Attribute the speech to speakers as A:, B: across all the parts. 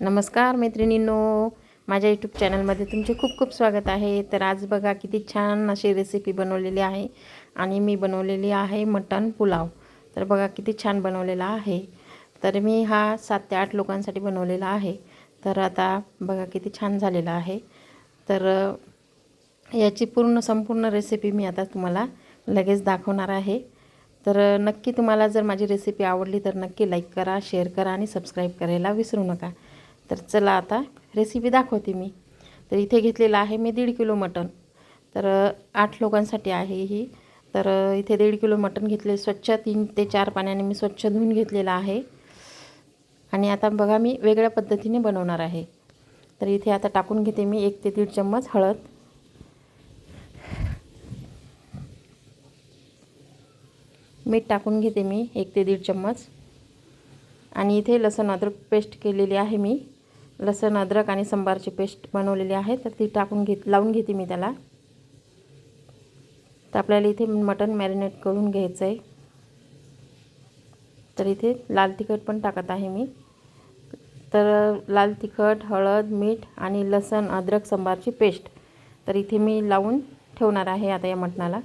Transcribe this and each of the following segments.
A: नमस्कार मैत्रिणींनो. माझ्या यूट्यूब चॅनलमध्ये तुमचे खूप खूप स्वागत आहे. तर आज बघा किती छान अशी रेसिपी बनवलेली आहे. आणि मी बनवलेली आहे मटण पुलाव. तर बघा किती छान बनवलेला आहे. तर मी हा सात ते आठ लोकांसाठी बनवलेला आहे. तर आता बघा किती छान झालेला आहे. तर याची पूर्ण संपूर्ण रेसिपी मी आता तुम्हाला लगेच दाखवणार आहे. तर नक्की तुम्हाला जर माझी रेसिपी आवडली तर नक्की लाईक करा शेअर करा आणि सबस्क्राईब करायला विसरू नका. तर चला आता रेसिपी दाखवते मी. तर इथे घेतलेलं आहे मी दीड किलो मटण. तर आठ लोकांसाठी आहे ही. तर इथे दीड किलो मटण घेतले स्वच्छ तीन ते चार पाण्याने मी स्वच्छ धुवून घेतलेलं आहे. आणि आता बघा मी वेगळ्या पद्धतीने बनवणार आहे. तर इथे आता टाकून घेते मी एक ते दीड चम्मच हळद. मीठ टाकून घेते मी एक ते दीड चम्मच. आणि इथे लसण अद्रक पेस्ट केलेली आहे मी. लसण अद्रक आणि संबारची पेस्ट बनवलेली आहे. तर ती टाकून घेत लावून घेते मी त्याला. तर आपल्याला इथे मटण मॅरिनेट करून घ्यायचं आहे तर इथे लाल तिखट पण टाकत आहे मी. तर लाल तिखट हळद मीठ आणि लसण अद्रक संबारची पेस्ट. तर इथे मी लावून ठेवणार आहे आता या मटणाला.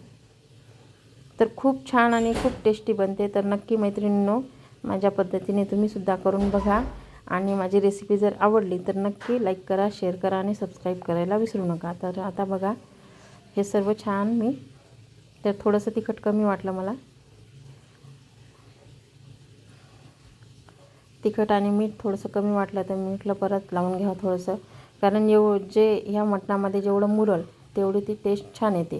A: तर खूप छान आणि खूप टेस्टी बनते. तर नक्की मैत्रिणींनो माझ्या पद्धतीने तुम्हीसुद्धा करून बघा. आणि माझी रेसिपी जर आवडली तर नक्की लाईक करा शेअर करा आणि सबस्क्राईब करायला विसरू नका. तर आता बघा हे सर्व छान मी तर थोडंसं तिखट कमी वाटलं मला. तिखट आणि मीठ थोडंसं कमी वाटलं तर मीठला परत लावून घ्यावं थोडंसं. कारण एव जे ह्या मटणामध्ये जेवढं मुरल तेवढी ती टेस्ट छान येते.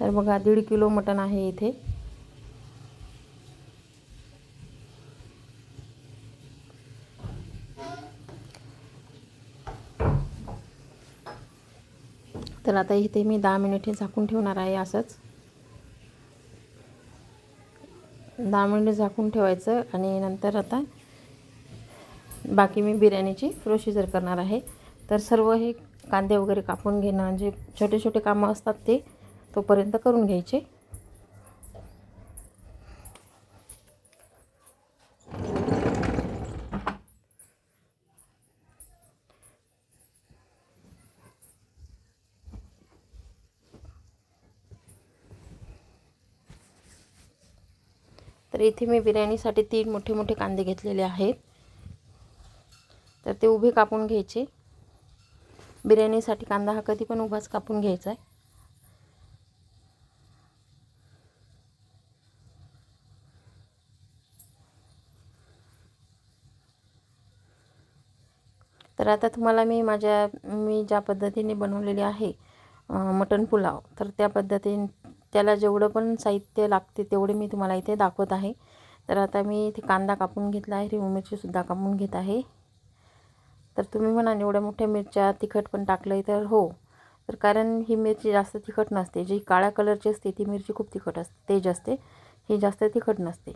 A: तर बघा दीड किलो मटण आहे इथे. तर आता इथे मी दहा मिनिटे झाकून ठेवणार आहे असंच. दहा मिनिटे झाकून ठेवायचं आणि नंतर आता बाकी मी बिर्याणीची प्रोसिजर करणार आहे. तर सर्व हे कांदे वगैरे कापून घेणं जे छोटे छोटे कामं असतात ते तोपर्यंत करून घ्यायचे. इथे मी बिर्याणीसाठी तीन मोठे मोठे कांदे घेतलेले आहेत. तर ते उभे कापून घ्यायचे. बिर्याणीसाठी कांदा हा कधी पण उभाच कापून घ्यायचा आहे. तर आता तुम्हाला मी माझ्या मी ज्या पद्धतीने बनवलेली आहे मटण पुलाव तर त्या पद्धतीने त्याला जेवढं पण साहित्य लागते तेवढे मी तुम्हाला इथे दाखवत आहे. तर आता मी इथे कांदा कापून घेतला आहे हिरवी मिरचीसुद्धा कापून घेत आहे. तर तुम्ही म्हणा एवढ्या मोठ्या मिरच्या तिखट पण टाकलं आहे तर हो. तर कारण ही मिरची जास्त तिखट नसते जी काळ्या कलरची असते ती मिरची खूप तिखट असते तेज असते ही जास्त तिखट नसते.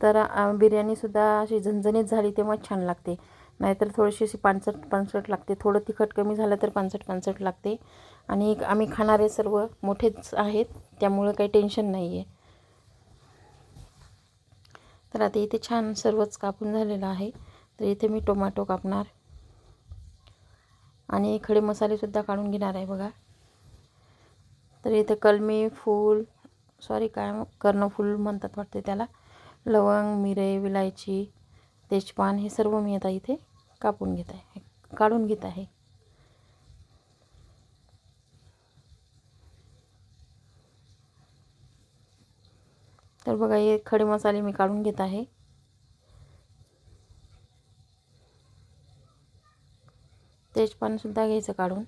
A: तर बिर्याणीसुद्धा अशी झणझणीत झाली तेव्हा छान लागते. नाहीतर थोडीशी अशी पानसट पानसट लागते. थोडं तिखट कमी झालं तर पानसट पानसट लागते. आणि आम्ही खाणारे सर्व मोठेच आहेत. त्यामुळं काही टेन्शन नाही आहे तर आता इथे छान सर्वच कापून झालेलं आहे. तर इथे मी टोमॅटो कापणार. आणि खडे मसालेसुद्धा काढून घेणार आहे बघा. तर इथे कलमी फूल सॉरी काय कर्णफूल म्हणतात वाटते त्याला. लवंग मिरे विलायची तेजपान हे सर्व मी आता इथे कापून घेत आहे काढून घेत आहे. तर बघा हे खडे मसाले मी काढून घेत आहे. तेजपानसुद्धा घ्यायचं काढून.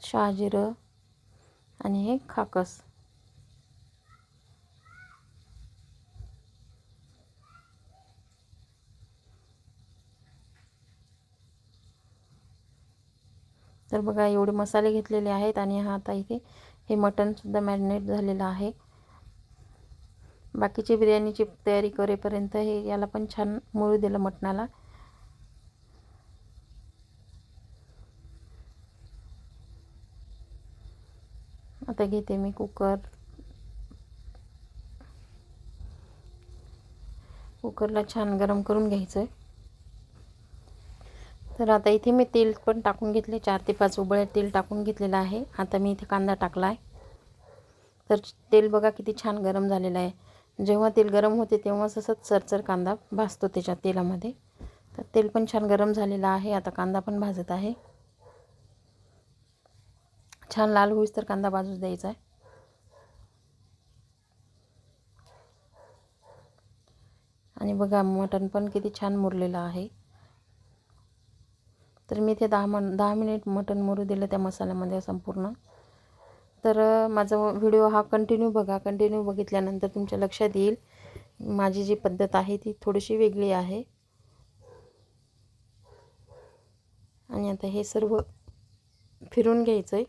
A: शहाजिरं आणि हे खाकस. तर बघा एवढे मसाले घेतलेले आहेत आणि हा आता इथे हे मटणसुद्धा मॅरिनेट झालेलं आहे. बाकीची बिर्याणीची तयारी करेपर्यंत हे याला पण छान मुळू दिलं मटणाला. आता घेते मी कुकर कुकरला छान गरम करून घ्यायचं आहे तर आता इथे मी तेल पण टाकून घेतले चार ते पाच उबळे तेल टाकून घेतलेलं आहे. आता मी इथे कांदा टाकला आहे तर तेल बघा किती छान गरम झालेलं आहे. जेव्हा तेल गरम होते तेव्हाच असंच सरसर कांदा भाजतो त्याच्या तेलामध्ये. तर तेल पण छान गरम झालेलं आहे. आता कांदा पण भाजत आहे. छान लाल होईस तर कांदा भाजूच द्यायचा आहे. आणि बघा मटण पण किती छान मुरलेलं आहे. तर मी ते दहा मन दहा मिनिट मटण मुरू दिलं त्या मसाल्यामध्ये संपूर्ण. तर माझा व्हिडिओ हा कंटिन्यू बघा. कंटिन्यू बघितल्यानंतर तुमच्या लक्षात येईल. माझी जी पद्धत आहे ती थोडीशी वेगळी आहे. आणि आता हे सर्व फिरून घ्यायचं आहे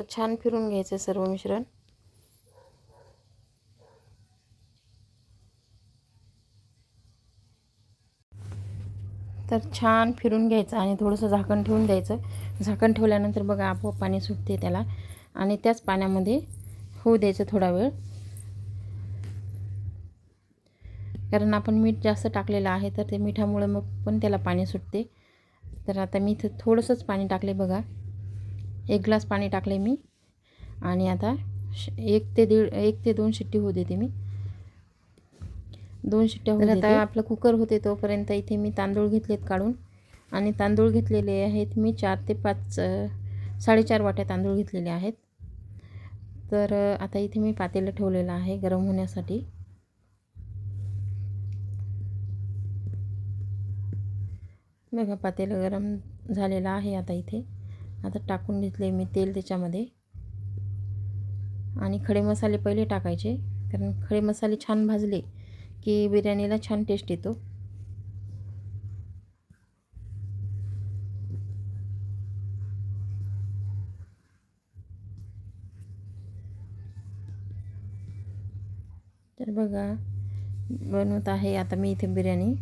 A: तर छान फिरून घ्यायचं सर्व मिश्रण. तर छान फिरून घ्यायचं आणि थोडंसं झाकण ठेवून द्यायचं. झाकण ठेवल्यानंतर बघा आपोआप पाणी सुटते त्याला आणि त्याच पाण्यामध्ये होऊ द्यायचं थोडा वेळ. कारण आपण मीठ जास्त टाकलेलं आहे तर ते मिठामुळे मग पण त्याला पाणी सुटते. तर आता मी इथं थोडंसंच पाणी टाकले बघा. एक ग्लास पाणी टाकले मी. आणि आता एक ते दीड एक ते दोन शिट्टी होऊ देते मी. दोन शिट्ट्या होऊ आता आपलं कुकर होते तोपर्यंत इथे मी तांदूळ घेतलेत काढून. आणि तांदूळ घेतलेले आहेत मी चार ते पाच साडेचार वाट्या तांदूळ घेतलेले आहेत. तर आता इथे मी पातेलं ठेवलेलं आहे गरम होण्यासाठी. बघा पातेलं गरम झालेलं आहे आता इथे. आता टाकून घेतले मी तेल त्याच्यामध्ये. आणि खडे मसाले पहिले टाकायचे कारण खडे मसाले छान भाजले की बिर्याणीला छान टेस्ट येतो. तर बघा बनवत आहे आता मी इथे बिर्याणी.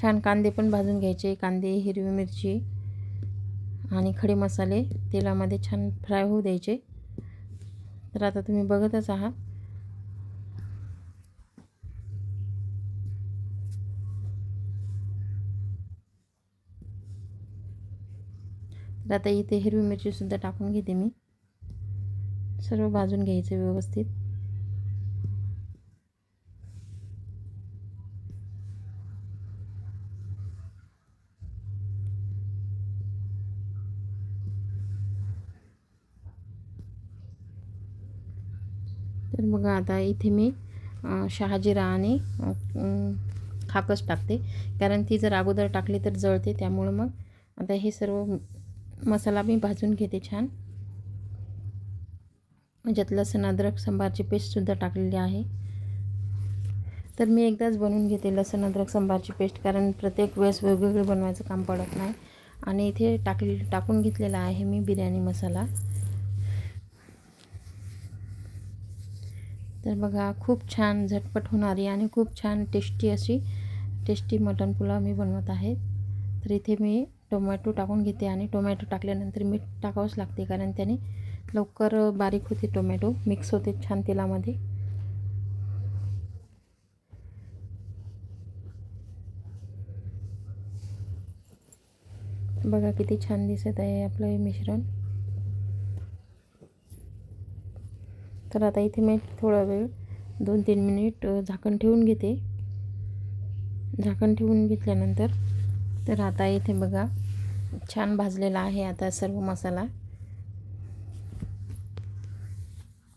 A: छान कांदे पण भाजून घ्यायचे. कांदे हिरवी मिरची आणि खडे मसाले तेलामध्ये छान फ्राय होऊ द्यायचे. तर आता तुम्ही बघतच आहात. तर आता इथे हिरवी मिरचीसुद्धा टाकून घेते मी. सर्व भाजून घ्यायचं व्यवस्थित. तर मग आता इथे मी शहाजिरा आणि खाकस टाकते. कारण ती जर अगोदर टाकली तर जळते त्यामुळं मग आता हे सर्व मसाला मी भाजून घेते छान. ज्यात लसण अद्रक सांबारची पेस्टसुद्धा टाकलेली आहे. तर मी एकदाच बनवून घेते लसण अद्रक सांबारची पेस्ट कारण प्रत्येक वेळेस वेगवेगळे बनवायचं काम पडत नाही. आणि इथे टाकले टाकून घेतलेला आहे मी बिर्याणी मसाला. तर बघा खूप छान झटपट होणारी आणि खूप छान टेस्टी अशी टेस्टी मटण पुलाव मी बनवत आहे. तर इथे मी टोमॅटो टाकून घेते आणि टोमॅटो टाकल्यानंतर मीठ टाकावंच लागते कारण त्याने लवकर बारीक होते टोमॅटो मिक्स होते छान तेलामध्ये. बघा किती छान दिसत आहे आपलं हे मिश्रण. तर आता इथे मी थोडा वेळ दोन तीन मिनिट झाकण ठेवून घेते. झाकण ठेवून घेतल्यानंतर तर आता इथे बघा छान भाजलेला आहे आता सर्व मसाला.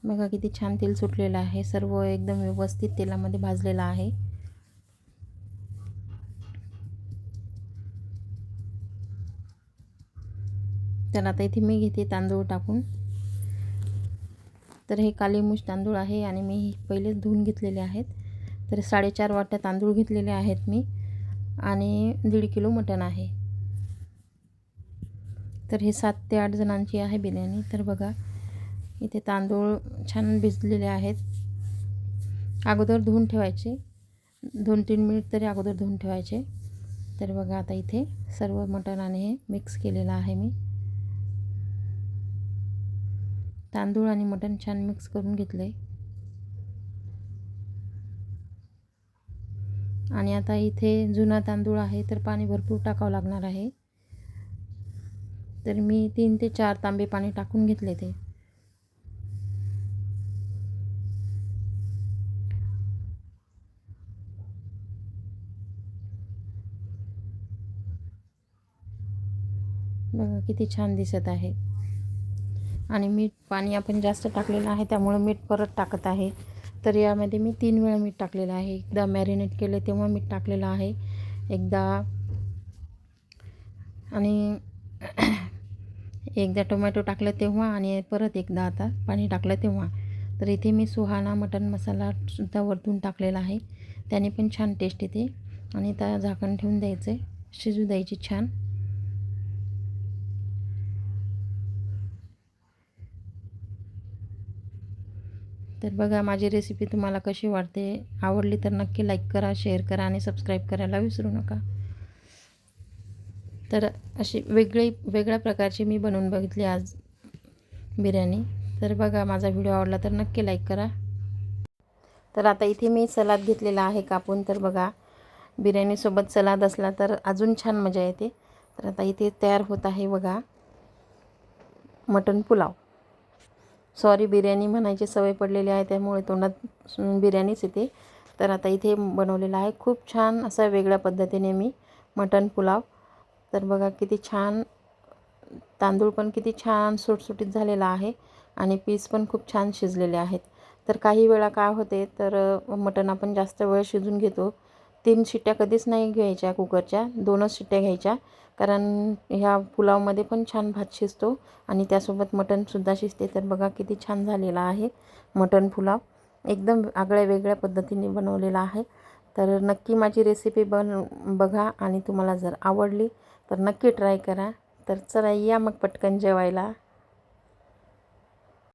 A: बघा किती छान तेल सुटलेलं आहे. सर्व एकदम व्यवस्थित तेलामध्ये भाजलेलं आहे. तर आता इथे मी घेते तांदूळ टाकून. तर हे कालीमुश तांदूळ आहे आणि मी पहिलेच धुवून घेतलेले आहेत. तर साडेचार वाट्या तांदूळ घेतलेले आहेत मी आणि दीड किलो मटण आहे. तर हे सात ते आठ जणांची आहे बिर्याणी. तर बघा इथे तांदूळ छान भिजलेले आहेत. अगोदर धुवून ठेवायचे. दोन तीन मिनिट तरी अगोदर धुवून ठेवायचे. तर बघा आता इथे सर्व मटण आणि हे मिक्स केलेलं आहे मी. तांदूळ आणि मटण छान मिक्स करून घेतलं आहे आणि आता इथे जुना तांदूळ आहे तर पाणी भरपूर टाकावं लागणार आहे. तर मी तीन ते चार तांबे पाणी टाकून घेतले ते. बघा किती छान दिसत आहे. आणि मीठ पाणी आपण जास्त टाकलेलं आहे त्यामुळं मीठ परत टाकत आहे. तर यामध्ये मी तीन वेळा मीठ टाकलेलं आहे. एकदा मॅरिनेट केलं तेव्हा मीठ टाकलेलं आहे. एकदा आणि एकदा टोमॅटो टाकलं तेव्हा आणि परत एकदा आता पाणी टाकलं तेव्हा. तर इथे मी सुहाना मटन मसाला सुद्धा वरतून टाकलेला आहे. त्याने पण छान टेस्ट येते. आणि त्या झाकण ठेवून द्यायचं शिजू द्यायची छान. तर बघा माझी रेसिपी तुम्हाला कशी वाटते? आवडली तर नक्की लाईक करा शेअर करा आणि सबस्क्राईब करायला विसरू नका. तर अशी वेगळी वेगळ्या प्रकारची मी बनवून बघितली आज बिर्याणी. तर बघा माझा व्हिडिओ आवडला तर नक्की लाईक करा. तर आता इथे मी सलाद घेतलेला आहे कापून. तर बघा बिर्याणीसोबत सलाद असला तर अजून छान मजा येते. तर आता इथे तयार होत आहे बघा मटण पुलाव. सॉरी बिर्याणी म्हणायची सवय पडलेली आहे त्यामुळे तोंडात बिर्याणीच येते. तर आता इथे बनवलेला आहे खूप छान असा वेगळ्या पद्धतीने मी मटण पुलाव. तर बघा किती छान तांदूळ पण किती छान सुटसुटीत झालेला आहे आणि पीस पण खूप छान शिजलेले आहेत. तर काही वेळा काय होते तर मटण आपण जास्त वेळ शिजून घेतो तीन शिट्ट्या कधीच नाही घ्यायच्या कुकरच्या दोनच शिट्ट्या घ्यायच्या. कारण ह्या पुलावमध्ये पण छान भात शिजतो आणि त्यासोबत मटणसुद्धा शिजते. तर बघा किती छान झालेला आहे मटण पुलाव. एकदम आगळ्या वेगळ्या पद्धतीने बनवलेला आहे. तर नक्की माझी रेसिपी बन बघा आणि तुम्हाला जर आवडली तर नक्की ट्राय करा. तर चला या मग पटकन जेवायला.